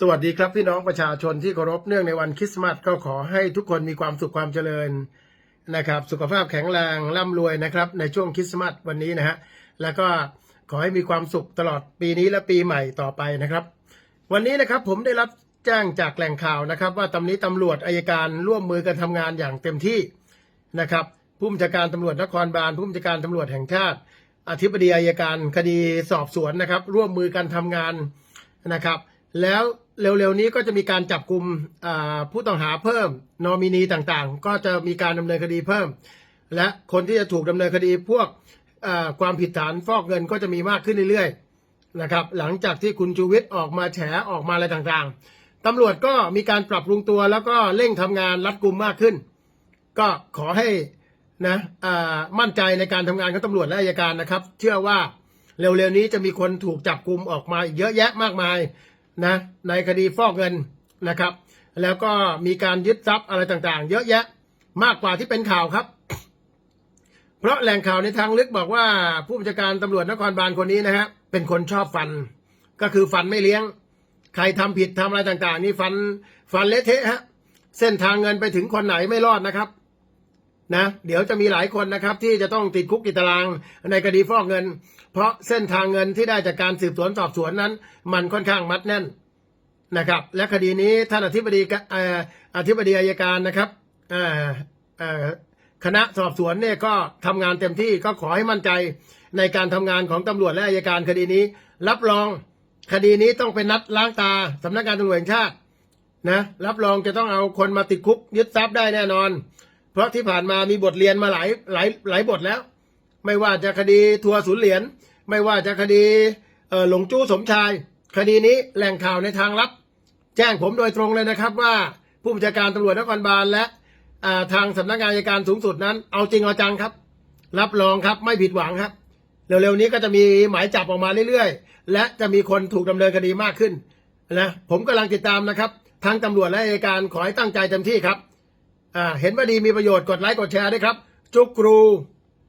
สวัสดีครับพี่น้องประชาชนที่เคารพเนื่องในวันคริสต์มาสก็ขอให้ทุกคนมีความสุขความเจริญนะครับ สุขภาพแข็งแรงร่ำรวยนะครับ ในช่วงคริสต์มาสวันนี้นะฮะแล้วก็ขอให้มีความสุขตลอดปีนี้และปีใหม่ต่อไปนะครับ วันนี้นะครับผมได้รับแจ้งจากแหล่งข่าวนะครับ ว่าตำนี้ตำรวจอายการร่วมมือกันทำงานอย่างเต็มที่นะครับผู้บัญชาการตำรวจนครบาลผู้บัญชาการตำรวจแห่งชาติ อธิบดีอายการคดีสอบสวนนะครับ ร่วมมือกันทำงานนะครับ แล้ว เร็วๆนี้ก็จะมีการจับกลุ่มผู้ต้องหาเพิ่ม นอมินีต่างๆ ก็จะมีการดำเนินคดีเพิ่ม และคนที่จะถูกดำเนินคดีพวกความผิดฐานฟอกเงินก็จะมีมากขึ้นเรื่อยๆนะครับ หลังจากที่คุณชูวิทย์ออกมาแฉออกมาอะไรต่างๆตำรวจก็มีการปรับปรุงตัวแล้วก็เร่งทำงานรัดกุมมากขึ้น ก็ขอให้นะมั่นใจในการทำงานของตำรวจและอัยการนะครับ เชื่อว่าเร็วๆนี้จะมีคนถูกจับกลุ่มออกมาอีกเยอะแยะมากมาย นะในคดีฟอกเงินนะครับ แล้วก็มีการยึดทรัพย์อะไรต่างๆ เยอะแยะมากกว่าที่เป็นข่าวครับ เพราะแหล่งข่าวในทางลึกบอกว่า ผู้บัญชาการตำรวจนครบาลคนนี้นะฮะเป็นคนชอบฟัน ก็คือฟันไม่เลี้ยง ใครทำผิดทำอะไรต่างๆ นี่ฟันฟันเละเทะฮะเส้นทางเงินไปถึงคนไหนไม่รอดนะครับ นะเดี๋ยวจะมีหลายคนนะครับที่จะต้องติดคุกติดตารางในคดีฟอกเงิน เพราะเส้นทางเงินที่ได้จากการสืบสวนสอบสวนนั้น มันค่อนข้างมัดแน่นนะครับ และคดีนี้ท่านอธิบดีอธิบดีอายการนะครับคณะสอบสวนเนี่ยก็ทำงานเต็มที่ก็ขอให้มั่นใจในการทำงานของตำรวจและอายการคดีนี้ รับรองคดีนี้ต้องเป็นนัดล้างตาสำนักงานตำรวจแห่งชาตินะรับรองจะต้องเอาคนมาติดคุกยึดทรัพย์ได้แน่นอน เพราะที่ผ่านมามีบทเรียนมาหลายหลายหลายบทแล้ว ไม่ว่าจะคดีทัวร์ศูนย์เหรียญไม่ว่าจะคดีหลงจู้สมชาย คดีนี้แหล่งข่าวในทางลับ แจ้งผมโดยตรงเลยนะครับว่าผู้บัญชาการตำรวจนครบาลและทางสำนักงานอัยการสูงสุดนั้น เอาจริงเอาจังครับ รับรองครับไม่ผิดหวังครับเร็วๆนี้ก็จะมีหมายจับออกมาเรื่อยๆ และจะมีคนถูกดำเนินคดีมากขึ้นนะผมกำลังติดตามนะครับทางตำรวจและอัยการขอให้ตั้งใจเต็มที่ครับ เห็นว่าดีมีประโยชน์กดไลค์กดแชร์ด้วยครับ จุกครู